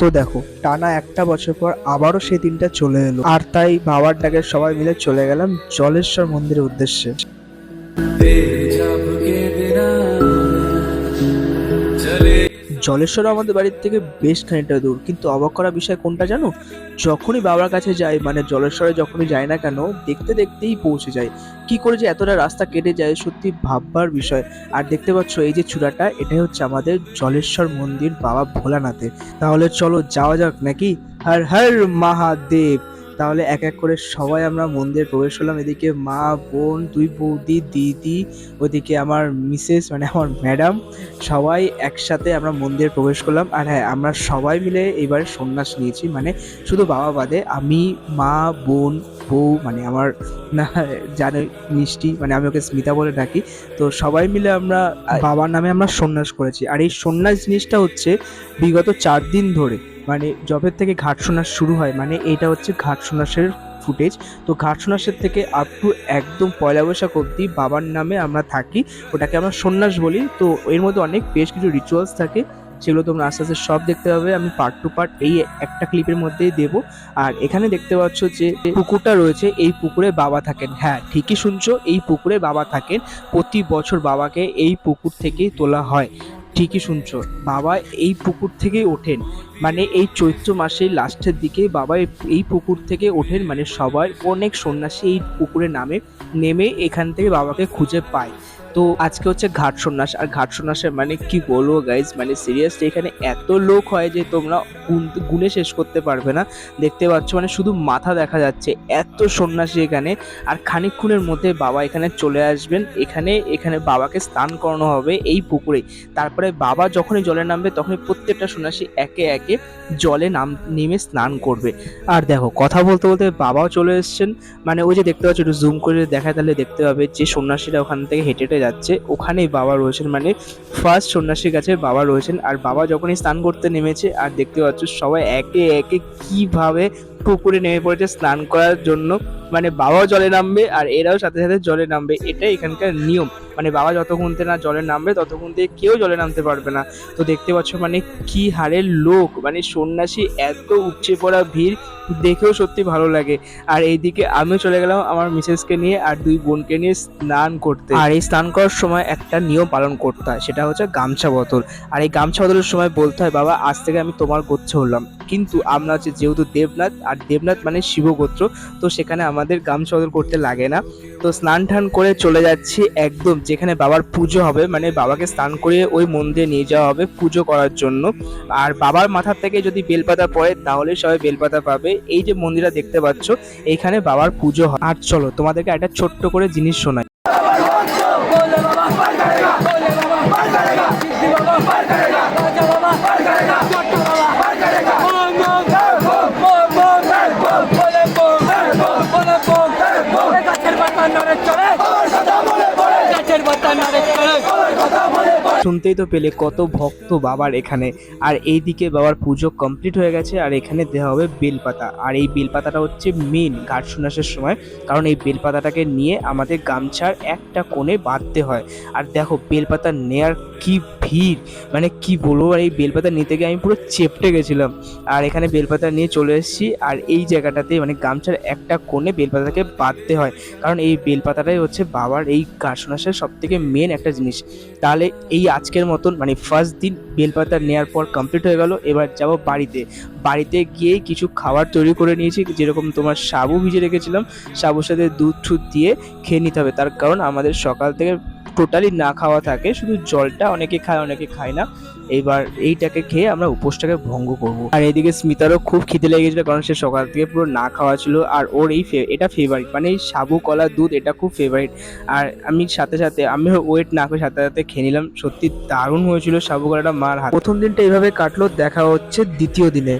তো দেখো, টানা একটা বছর পর আবারও সেই দিনটা চলে এলো। আর তাই বাবার ডাকে সবাই মিলে চলে গেলাম জলেশ্বর মন্দিরের উদ্দেশ্যে। জলেশ্বর আমাদের বাড়ির থেকে বেশ খানিকটা দূর। কিন্তু অবাক করা বিষয় কোনটা জানো? যখনই বাবার কাছে যাই মানে জলেশ্বরে যখনই যাই না কেন, দেখতে দেখতেই পৌঁছে যায় কি করে যে এতটা রাস্তা কেটে যায়, সত্যি ভাববার বিষয়। আর দেখতে পাচ্ছ, এই যে চূড়াটা, এটাই হচ্ছে আমাদের জলেশ্বর মন্দির বাবা ভোলানাথের। তাহলে চলো যাওয়া যাক নাকি? হর হর মহাদেব। তাহলে এক এক করে সবাই আমরা মন্দিরে প্রবেশ করলাম। এদিকে মা, বোন, দুই বৌদি, দিদি, ওদিকে আমার মিসেস মানে আমার ম্যাডাম, সবাই একসাথে আমরা মন্দিরে প্রবেশ করলাম। আর হ্যাঁ আমরা সবাই মিলে এবার সন্ন্যাস নিয়েছি। মানে শুধু বাবা বাদে আমি, মা, বোন বউ মানে আমার, না জানে মিষ্টি মানে আমি ওকে স্মিতা বলে ডাকি, তো সবাই মিলে আমরা বাবার নামে আমরা সন্ন্যাস করেছি। আর এই সন্ন্যাস জিনিসটা হচ্ছে বিগত চার দিন ধরে মানে জবের থেকে ঘাট সন্ন্যাস শুরু হয় মানে এটা হচ্ছে ঘাট সন্ন্যাসের ফুটেজ। তো ঘাট সন্ন্যাসের থেকে আপ টু একদম পয়লা বৈশাখ অবধি বাবার নামে আমরা থাকি, ওটাকে আমরা সন্ন্যাস বলি। তো এর মধ্যে অনেক, বেশ কিছু রিচুয়ালস থাকে। সেগুলো তোমরা আস্তে আস্তে সব দেখতে পাবে, আমি পার্ট টু পার্ট এই একটা ক্লিপের মধ্যেই দেবো। আর এখানে দেখতে পাচ্ছ যে পুকুরটা রয়েছে, এই পুকুরে বাবা থাকেন। হ্যাঁ ঠিকই শুনছো, এই পুকুরে বাবা থাকেন। প্রতি বছর বাবাকে এই পুকুর থেকেই তোলা হয়। ঠিকই শুনছো, বাবা এই পুকুর থেকেই ওঠেন। মানে এই চৈত্র মাসের লাস্টের দিকে বাবা এই- পুকুর থেকে ওঠেন। মানে সবাই অনেক সন্ন্যাসী এই পুকুরে নামে নেমে এখান থেকে বাবাকে খুঁজে পায়। তো আজকে হচ্ছে ঘাট সন্ন্যাস। আর ঘাট সন্ন্যাসের মানে কি বলব গাইজ মানে সিরিয়াসলি এখানে এত লোক হয় যে তোমরা গুনে শেষ করতে পারবে না। দেখতে পাচ্ছ মানে শুধু মাথা দেখা যাচ্ছে, এত সন্ন্যাসী এখানে। আর খানিকক্ষণের মধ্যে বাবা এখানে চলে আসবেন। এখানে এখানে বাবাকে স্নান করানো হবে এই পুকুরে। তারপরে বাবা যখনই জলে নামবে, তখনই প্রত্যেকটা সন্ন্যাসী একে একে জলে নাম নেমে স্নান করবে। আর দেখো, কথা বলতে বলতে বাবাও চলে এসছেন। মানে ওই যে দেখতে পাচ্ছ, একটু জুম করে দেখায়, তাহলে দেখতে পাবে যে সন্ন্যাসীরা ওখান থেকে হেঁটে হেঁটে যাচ্ছে, ওখানেই বাবা রয়েছেন। মানে ফার্স্ট সন্ন্যাসীর কাছে বাবা রয়েছেন আর বাবা যখনই স্নান করতে নেমেছে আর দেখতে পাচ্ছ সবাই একে একে কীভাবে পুকুরে নেমে পড়েছে স্নান করার জন্য। মানে বাবাও জলে নামবে আর এরাও সাথে সাথে জলে নামবে। এটাই এখানকার নিয়ম। মানে বাবা যতক্ষণ থেকে না জলে নামবে, ততক্ষণ থেকে কেউ জলে নামতে পারবে না। তো দেখতে পাচ্ছ মানে কি হারের লোক মানে সন্ন্যাসী এত উপচে পড়া ভিড়, দেখেও সত্যি ভালো লাগে। আর এইদিকে আমিও চলে গেলাম আমার মিসেসকে নিয়ে আর দুই বোনকে নিয়ে স্নান করতে। আর এই স্নান করার সময় একটা নিয়ম পালন করতে হয়, সেটা হচ্ছে গামছা বদল। আর এই গামছা বদলের সময় বলতে হয়, বাবা, আজ থেকে আমি তোমার গোত্র হলাম। কিন্তু আমরা হচ্ছে যেহেতু দেবনাথ, আর দেবনাথ মানে শিবগোত্র, তো সেখানে আমাদের গামছা বদল করতে লাগে না। তো স্নান টান করে চলে যাচ্ছি একদম যেখানে বাবার পুজো হবে মানে বাবাকে স্নান করিয়ে ওই মন্দিরে নিয়ে যাওয়া হবে পুজো করার জন্য। আর বাবার মাথার থেকে যদি বেলপাতা পড়ে, তাহলে সবাই বেলপাতা পাবে। এই যে মন্দিরটা দেখতে পাচ্ছ এইখানে বাবার পুজো হয়। আর চলো তোমাদেরকে একটা ছোট্ট করে জিনিস শোনাই। শুনতেই তো পেলে কত ভক্ত বাবার এখানে। আর এইদিকে বাবার পুজো কমপ্লিট হয়ে গেছে, আর এখানে দেওয়া হবে বেলপাতা। আর এই বেলপাতাটা হচ্ছে মেন ঘাট সন্ন্যাসের সময়, কারণ এই বেলপাতাটাকে নিয়ে আমাদের গামছার একটা কোণে বাঁধতে হয়। আর দেখো, বেলপাতা নেয়ার কি ভিড়? মানে কি বলব, আর এই বেলপাতা নিতে গিয়ে আমি পুরো চেপটে গেছিলাম। আর এখানে বেলপাতা নিয়ে চলে এসেছি, আর এই জায়গাটাতে মানে গামছার একটা কোণে বেলপাতাকে বাঁধতে হয়। কারণ এই বেলপাতাটাই হচ্ছে বাবার এই ঘাট সব থেকে মেন একটা জিনিস। তাহলে এই আজকের মতন মানে ফার্স্ট দিন বেলপাতা নেওয়ার পর কমপ্লিট হয়ে গেল। এবার যাব বাড়িতে। বাড়িতে গিয়েই কিছু খাবার তৈরি করে নিয়েছি, যেরকম তোমার সাবু ভিজে রেখেছিলাম। সাবুর সাথে দুধ ঠুধ দিয়ে খেয়ে নিতে হবে। তার কারণ আমাদের সকাল থেকে টোটালি না খাওয়া থাকে, শুধু জলটা অনেকে খায় অনেকে খায় না। এইবার এইটাকে খেয়ে আমরা উপোসটাকে ভঙ্গ করব। আর এদিকে স্মিতারও খুব খিদে লেগে গেছিল কারণ সে সকাল থেকে পুরো না খাওয়া ছিল আর ওর এই এটা ফেভারিট মানে এই সাবু, কলা, দুধ এটা খুব ফেভারিট আর আমি সাথে সাথে, আমি ওয়েট না করে সাথে সাথে খেয়ে নিলাম। সত্যি দারুণ হয়েছিল সাবু, কলাটা মার হাত। প্রথম দিনটা এইভাবে কাটলো, দেখা হচ্ছে দ্বিতীয় দিনে।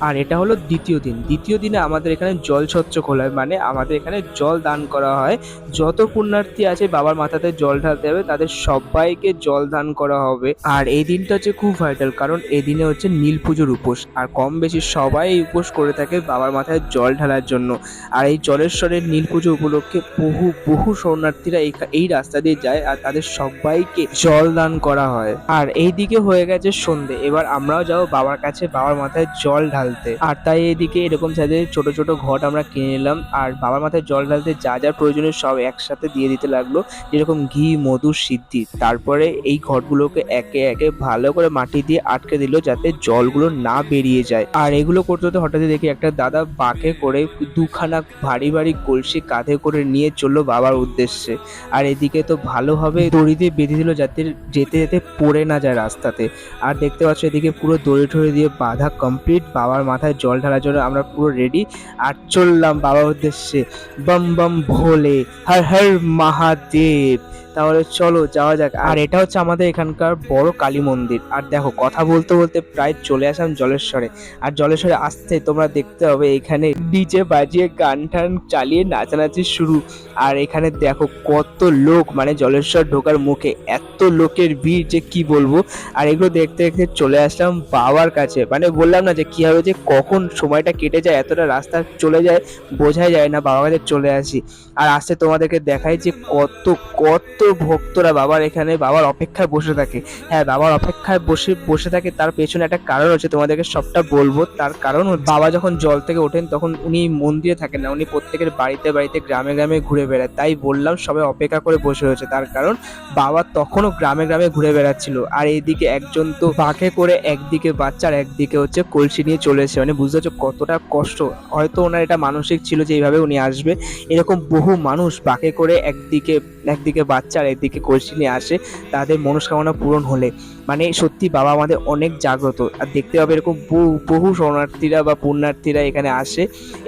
আর এটা হলো দ্বিতীয় দিন। দ্বিতীয় দিনে আমাদের এখানে জল স্বচ্ছ খোলা হয় মানে আমাদের এখানে জল দান করা হয়। যত পুণ্যার্থী আছে বাবার মাথাতে জল ঢালতে হবে, তাদের সবাইকে জল দান করা হবে। আর এই দিনটা হচ্ছে খুব ভাইটাল কারণ এই দিনে হচ্ছে নীল পুজোর উপোস। আর কম বেশি সবাই উপোস করে থাকে বাবার মাথায় জল ঢালার জন্য। আর এই জলেশ্বরের নীল পুজো উপলক্ষে বহু বহু শরণার্থীরা এই এই রাস্তা দিয়ে যায় আর তাদের সবাইকে জল দান করা হয়। আর এই দিকে হয়ে গেছে সন্ধে। এবার আমরাও যাব বাবার কাছে, বাবার মাথায় জল ঢালতে। আর তাই এদিকে এরকম সাইজে ছোট ছোট ঘট আমরা কিনে নিলাম। আর বাবার মাথায় জল ঢালতে যা যা প্রয়োজনীয় সব একসাথে দিয়ে দিতে লাগল। যেরকম ঘি, মধু, সিদ্ধি। তারপরে এই ঘটগুলোকে একে একে ভালো করে মাটি দিয়ে আটকে দিল যাতে জলগুলো না বেরিয়ে যায়। আর এগুলো করতে হতে হঠাৎ দেখি একটা দাদা বাঁকে করে দুখানা ভারী ভারী কলসি কাঁধে করে নিয়ে চলল বাবার উদ্দেশ্যে। আর এদিকে তো ভালোভাবে দড়ি দিয়ে বেঁধে দিল যাতে যেতে যেতে পড়ে না যায় রাস্তাতে। আর দেখতে পাচ্ছ এদিকে পুরো দড়ি ঠড়ি দিয়ে বাঁধা কমপ্লিট। বাবার মাথায় জল ঢালার জন্য আমরা পুরো রেডি আর চললাম বাবার উদ্দেশ্যে। বম বম ভোলে, হর হর মহাদেব। তাহলে চলো যাওয়া যাক। আর এটা হচ্ছে আমাদের এখানকার বড় কালী মন্দির। আর দেখো কথা বলতে বলতে প্রায় চলে আসলাম জলেশ্বরে। আর জলেশ্বরে আসতে তোমরা দেখতে হবে এখানে ডিজে বাজিয়ে গান টান চালিয়ে নাচানাচি শুরু। আর এখানে দেখো কত লোক মানে জলেশ্বর ঢোকার মুখে এত লোকের ভিড় যে কি বলব। আর এগুলো দেখতে দেখতে চলে আসলাম বাবার কাছে। মানে বললাম না যে কি হবে যে কখন সময়টা কেটে যায় এতটা রাস্তা চলে যায় বোঝাই যায় না বাবার কাছে চলে আসি। আর আসতে তোমাদেরকে দেখাই যে কত কত ভক্তরা বাবার এখানে, বাবার অপেক্ষায় বসে থাকে। হ্যাঁ বাবার অপেক্ষায় বসে বসে থাকে, তার পেছনে একটা কারণ হচ্ছে, তোমাদেরকে সবটা বলব। তার কারণ বাবা যখন জল থেকে ওঠেন, তখন উনি মন্দিরে থাকেন না, উনি প্রত্যেকের বাড়িতে বাড়িতে, গ্রামে গ্রামে ঘুরে বেড়ায়। তাই বললাম, সবাই অপেক্ষা করে বসে রয়েছে। তার কারণ, বাবা তখনও গ্রামে গ্রামে ঘুরে বেড়াচ্ছিল। আর এইদিকে একজন তো বাঁকে করে একদিকে বাচ্চার একদিকে হচ্ছে কলসি নিয়ে চলে এসেছে। মানে বুঝতে পারছ কতটা কষ্ট। হয়তো ওনার এটা মানসিক ছিল যে এইভাবে উনি আসবে। এরকম বহু মানুষ বাঁকে করে একদিকে একদিকে বাচ্চা আর একদিকে কলসি নিয়ে আসে তাদের মনস্কামনা পূরণ হলে। মানে সত্যি বাবা আমাদের অনেক জাগ্রত। আর দেখতে পাবে এরকম বহু বহু শরণার্থীরা বা পুণ্যার্থীরা এখানে আসে,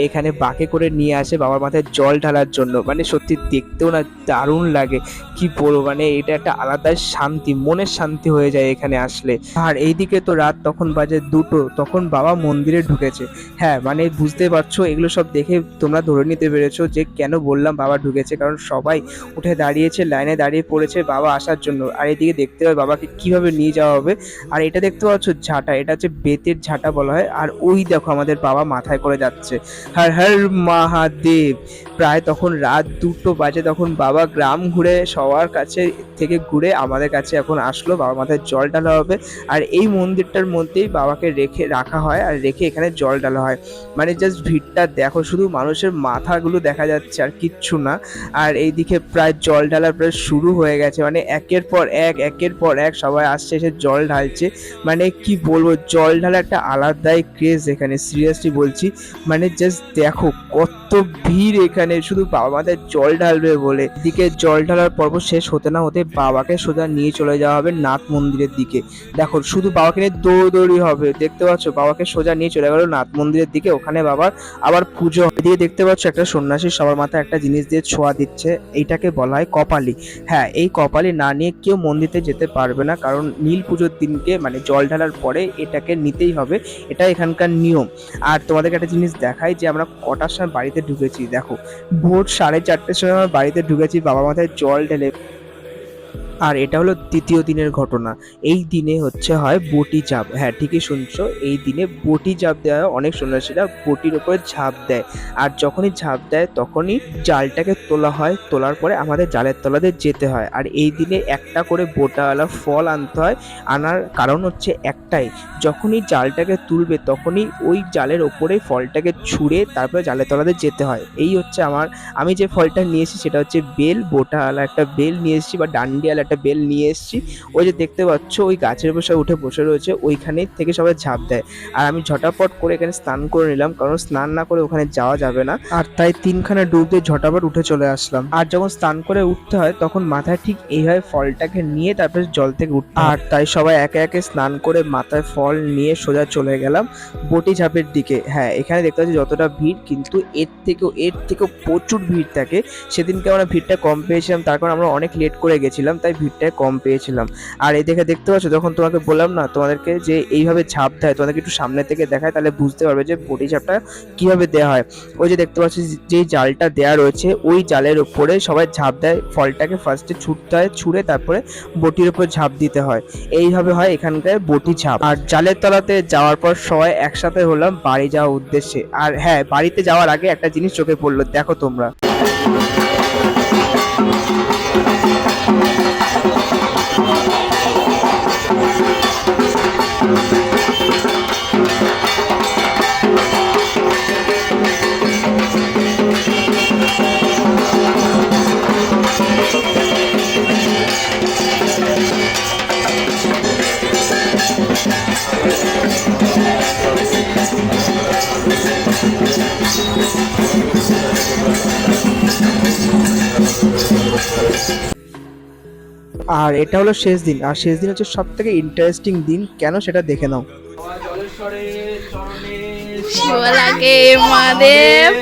এখানে বাঁকে করে নিয়ে আসে বাবার মাথায় জল ঢালার জন্য। মানে সত্যি দেখতেও না দারুণ লাগে। কি বলব মানে এটা একটা আলাদা শান্তি, মনের শান্তি হয়ে যায় এখানে আসলে। আর এইদিকে তো রাত তখন বাজে দুটো, তখন বাবা মন্দিরে ঢুকেছে। হ্যাঁ মানে বুঝতে পারছ, এগুলো সব দেখে তোমরা ধরে নিতে পেরেছ যে কেন বললাম বাবা ঢুকেছে। কারণ সবাই উঠে দাঁড়িয়েছে, লাইনে দাঁড়িয়ে পড়েছে বাবা আসার জন্য। আর এদিকে দেখতে হবে বাবাকে কীভাবে নিয়ে যাওয়া হবে। আর এটা দেখতে পাচ্ছ ঝাঁটা, এটা হচ্ছে বেতের ঝাঁটা বলা হয়। আর ওই দেখো আমাদের বাবা মাথায় করে যাচ্ছে। হর হর মহাদেব। প্রায় তখন রাত দুটো বাজে, তখন বাবা গ্রাম ঘুরে সবার কাছে থেকে ঘুরে আমাদের কাছে এখন আসলো। বাবা মাথায় জল ঢালা হবে। আর এই মন্দিরটার মধ্যেই বাবাকে রেখে রাখা হয় আর রেখে এখানে জল ঢালা হয়। মানে জাস্ট ভিড়টা দেখো, শুধু মানুষের মাথাগুলো দেখা যাচ্ছে আর কিচ্ছু না। আর এইদিকে প্রায় জল ঢালা প্রায় শুরু হয়ে গেছে। মানে একের পর এক, একের পর এক সবাই আসছে। এসে জল ঢালছে। মানে কি বলব, জল ঢালা একটা আলাদাই ক্রেজ এখানে। সিরিয়াসলি বলছি মানে জাস্ট দেখো কত ভিড় এখানে। শুধু বাবা মাথায় জল ঢালবে বলে। দিকে জল ঢালার পর্ব শেষ হতে না হতে বাবাকে সোজা নিয়ে চলে যাওয়া হবে নাথ মন্দিরের দিকে। দেখো, শুধু বাবাকে নিয়ে দৌড়দৌড়ি হবে। দেখতে পাচ্ছ, বাবাকে সোজা নিয়ে চলে গেল নাথ মন্দিরের দিকে। ওখানে বাবার আবার পুজো দিয়ে দেখতে পাচ্ছ একটা সন্ন্যাসী সবার মাথায় একটা জিনিস দিয়ে ছোঁয়া দিচ্ছে। এইটাকে বলা হয় কপালি। হ্যাঁ এই কপালি না নিয়ে কেউ মন্দিরে যেতে পারবে না। কারণ নীল পুজোর দিনকে মানে জল ঢালার পরে এটাকে নিতেই হবে। এটা এখানকার নিয়ম। আর তোমাদেরকে একটা জিনিস দেখাই যে আমরা কটার সময় বাড়িতে ঢুকেছি, দেখো। ভোর সাড়ে চারটের সময় আমরা বাড়িতে ঢুকেছি, বাবা মাথায় জল ঢেলে আর এটা হলো দ্বিতীয় দিনের ঘটনা। এই দিনে হচ্ছে হয় বটি চাপ। হ্যাঁ ঠিকই শুনছো। এই দিনে বটি চাপ দেওয়া হয়। অনেক সন্ন্যাসীরা বটির উপরে ঝাঁপ দেয়। আর যখনই ঝাঁপ দেয়, তখনই জালটাকে তোলা হয়। তোলার পরে আমাদের জালের তলাতে যেতে হয়। আর এই দিনে একটা করে বোটাওয়ালা ফল আনতে হয়। আনার কারণ হচ্ছে একটাই, যখনই জালটাকে তুলবে, তখনই ওই জালের ওপরে ফলটাকে ছুঁড়ে তারপরে জালের তলাতে যেতে হয়। এই হচ্ছে আমার, আমি যে ফলটা নিয়ে এসেছি সেটা হচ্ছে বেল। বোটাওয়ালা একটা বেল নিয়ে এসেছি বা ডান্ডিয়ালা একটা বেল নিয়ে এসেছি। ওই যে দেখতে পাচ্ছ ওই গাছের বসে উঠে বসে রয়েছে ওইখানে থেকে সবাই ঝাঁপ দেয়। আর আমি ঝটাপট করে এখানে স্নান করে নিলাম কারণ স্নান না করে ওখানে যাওয়া যাবে না। আর তাই তিনখানা ডুব দিয়ে ঝটাপট উঠে চলে আসলাম। আর যখন স্নান করে উঠতে হয় তখন মাথায় ঠিক এইভাবে ফলটাকে নিয়ে তারপরে জল থেকে উঠতে আর তাই সবাই একে একে স্নান করে মাথায় ফল নিয়ে সোজা চলে গেলাম বটি ঝাপের দিকে। হ্যাঁ এখানে দেখতে পাচ্ছি যতটা ভিড় কিন্তু এর থেকেও এর থেকেও প্রচুর ভিড় থাকে। সেদিনকে আমরা ভিড়টা কম পেয়েছিলাম তার কারণ আমরা অনেক লেট করে গেছিলাম তাই ভিড়টায় কম পেয়েছিলাম। আর এই দেখে দেখতে পাচ্ছ, যখন তোমাকে বললাম না, তোমাদেরকে যে এইভাবে ঝাঁপ দেয়, তোমাদেরকে একটু সামনে থেকে দেখায়, তাহলে বুঝতে পারবে যে বটি ঝাঁপটা কীভাবে দেওয়া হয়। ওই যে দেখতে পাচ্ছি, যে জালটা দেওয়া রয়েছে, ওই জালের উপরে সবাই ঝাঁপ দেয়, ফলটাকে ফার্স্টে ছুটতে হয় ছুঁড়ে তারপরে বটির উপর ঝাঁপ দিতে হয়। এইভাবে হয় এখানকার বটি ঝাঁপ। আর জালের তলাতে যাওয়ার পর সবাই একসাথে হলাম বাড়ি যাওয়ার উদ্দেশ্যে। আর হ্যাঁ বাড়িতে যাওয়ার আগে একটা জিনিস চোখে পড়ল, দেখো তোমরা। আর এটা হলো শেষ দিন। আর শেষ দিন হচ্ছে সব থেকে ইন্টারেস্টিং দিন। কেন সেটা দেখে নাও। শিবলাগে মহাদেব।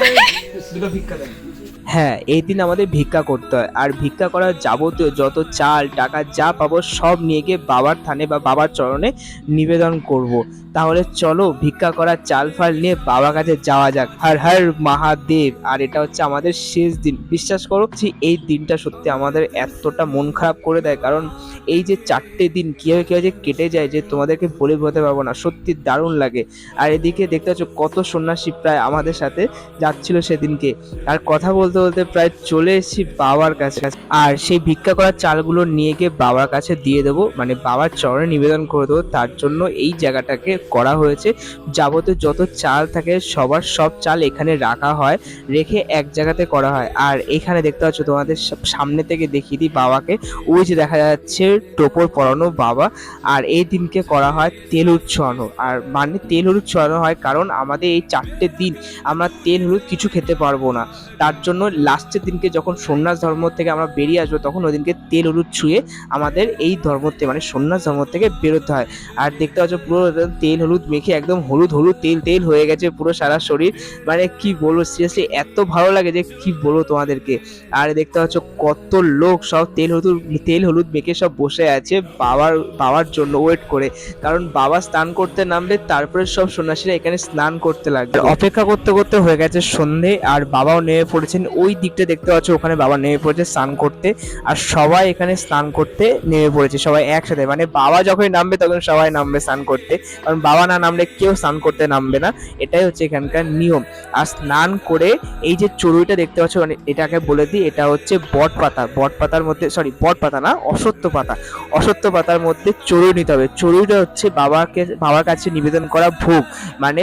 হ্যাঁ এই দিন আমাদের ভিক্ষা করতে হয়। আর ভিক্ষা করার যাবতীয় যত চাল, টাকা যা পাবো সব নিয়ে গিয়ে বাবার থানে বা বাবার চরণে নিবেদন করব। তাহলে চলো ভিক্ষা করার চাল ফাল নিয়ে বাবার কাছে যাওয়া যাক। হর হর মহাদেব। আর এটা হচ্ছে আমাদের শেষ দিন। বিশ্বাস করো যে এই দিনটা সত্যি আমাদের এতটা মন খারাপ করে দেয়। কারণ এই যে চারটে দিন কীভাবে কীভাবে যে কেটে যায় যে তোমাদেরকে বলে বোঝাতে পারব না। সত্যি দারুণ লাগে। আর এদিকে দেখতে পাচ্ছ কত সন্ন্যাসী প্রায় আমাদের সাথে যাচ্ছিল সেদিনকে। আর কথা বলতে বলতে বলতে প্রায় চলে এসেছি বাবার কাছে। আর সেই ভিক্ষা করার চালগুলো নিয়ে গিয়ে বাবার কাছে দিয়ে দেবো। মানে বাবার চরণে নিবেদন করে দেবো। তার জন্য এই জায়গাটাকে করা হয়েছে। যাবতীয় যত চাল থাকে, সবার সব চাল এখানে রাখা হয়। রেখে এক জায়গাতে করা হয়। আর এখানে দেখতে পাচ্ছ, তোমাদের সামনে থেকে দেখিয়ে দিই বাবাকে। ওই যে দেখা যাচ্ছে, টোপর পরানো বাবা। আর এই দিনকে করা হয় তেল উচ্ছানো আর মানে তেল হলুদ ছড়ানো হয় কারণ আমাদের এই চারটে দিন আমরা তেল হলুদ কিছু খেতে পারব না। তার জন্য লাস্টের দিনকে যখন সন্ন্যাস ধর্ম থেকে আমরা বেরিয়ে আসব, তখন ওই দিনকে তেল হলুদ ছুঁয়ে আমাদের এই ধর্ম থেকে মানে সন্ন্যাস ধর্ম থেকে বেরোতে হয়। আর দেখতে পাচ্ছ পুরো তেল হলুদ মেখে একদম হলুদ হলুদ তেল তেল হয়ে গেছে পুরো সারা শরীর। মানে কি বলব সিরিয়াসলি এত ভালো লাগে যে কি বলব তোমাদেরকে। আর দেখতে পাচ্ছ কত লোক সব তেল হলুদ তেল হলুদ মেখে সব বসে আছে বাবার বাবার জন্য ওয়েট করে। কারণ বাবা স্নান করতে নামলে তারপরে সব সন্ন্যাসীরা এখানে স্নান করতে লাগবে। অপেক্ষা করতে করতে হয়ে গেছে সন্ধে, আর বাবাও নেমে পড়েছেন ওই দিকটা দেখতে পাচ্ছ, ওখানে বাবা নেমে পড়েছে স্নান করতে আর সবাই এখানে স্নান করতে নেমে পড়েছে, সবাই একসাথে। মানে বাবা যখনই নামবে তখন সবাই নামবে স্নান করতে, কারণ বাবা না নামলে কেউ স্নান করতে নামবে না, এটাই হচ্ছে এখানকার নিয়ম। আর স্নান করে এই যে চড়ুইটা দেখতে পাচ্ছ মানে এটাকে বলে দিই, এটা হচ্ছে বট পাতা। বট পাতার মধ্যে সরি বট পাতা না অসত্য পাতা। অসত্য পাতার মধ্যে চড়ুই নিতে হবে। চড়ুইটা হচ্ছে বাবাকে, বাবার কাছে নিবেদন করা ভোগ মানে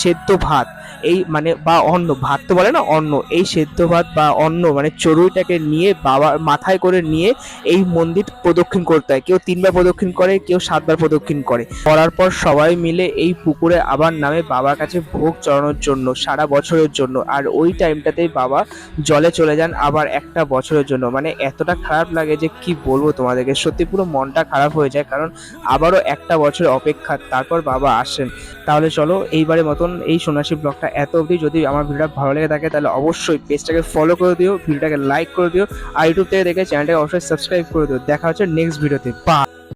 সেদ্ধ ভাত। এই মানে বা অন্ন ভাত তো বলে না, অন্ন। এই সেদ্ধ ভাত বা অন্ন মানে চড়ুইটাকে নিয়ে বাবার মাথায় করে নিয়ে এই মন্দির প্রদক্ষিণ করতে হয়। কেউ তিনবার প্রদক্ষিণ করে, কেউ সাতবার প্রদক্ষিণ করে। করার পর সবাই মিলে এই পুকুরে আবার নামে বাবার কাছে ভোগ চড়ানোর জন্য, সারা বছরের জন্য। আর ওই টাইমটাতেই বাবা জলে চলে যান আবার একটা বছরের জন্য। মানে এতটা খারাপ লাগে যে কি বলব তোমাদেরকে? সত্যি পুরো মনটা খারাপ হয়ে যায়, কারণ আবারও একটা বছর অপেক্ষা, তারপর বাবা আসেন। তাহলে চলো এইবারের মতন এই সন্ন্যাসী ব্লগটা এত অবধি যদি আমার ভিডিওটা ভালো লেগে থাকে, তাহলে অবশ্যই পেজটাকে ফলো করে দিও, ভিডিওটাকে লাইক করে দিও, আর ইউটিউব থেকে দেখে চ্যানেলটাকে অবশ্যই সাবস্ক্রাইব করে দিও। দেখা হচ্ছে নেক্সট ভিডিওতে বা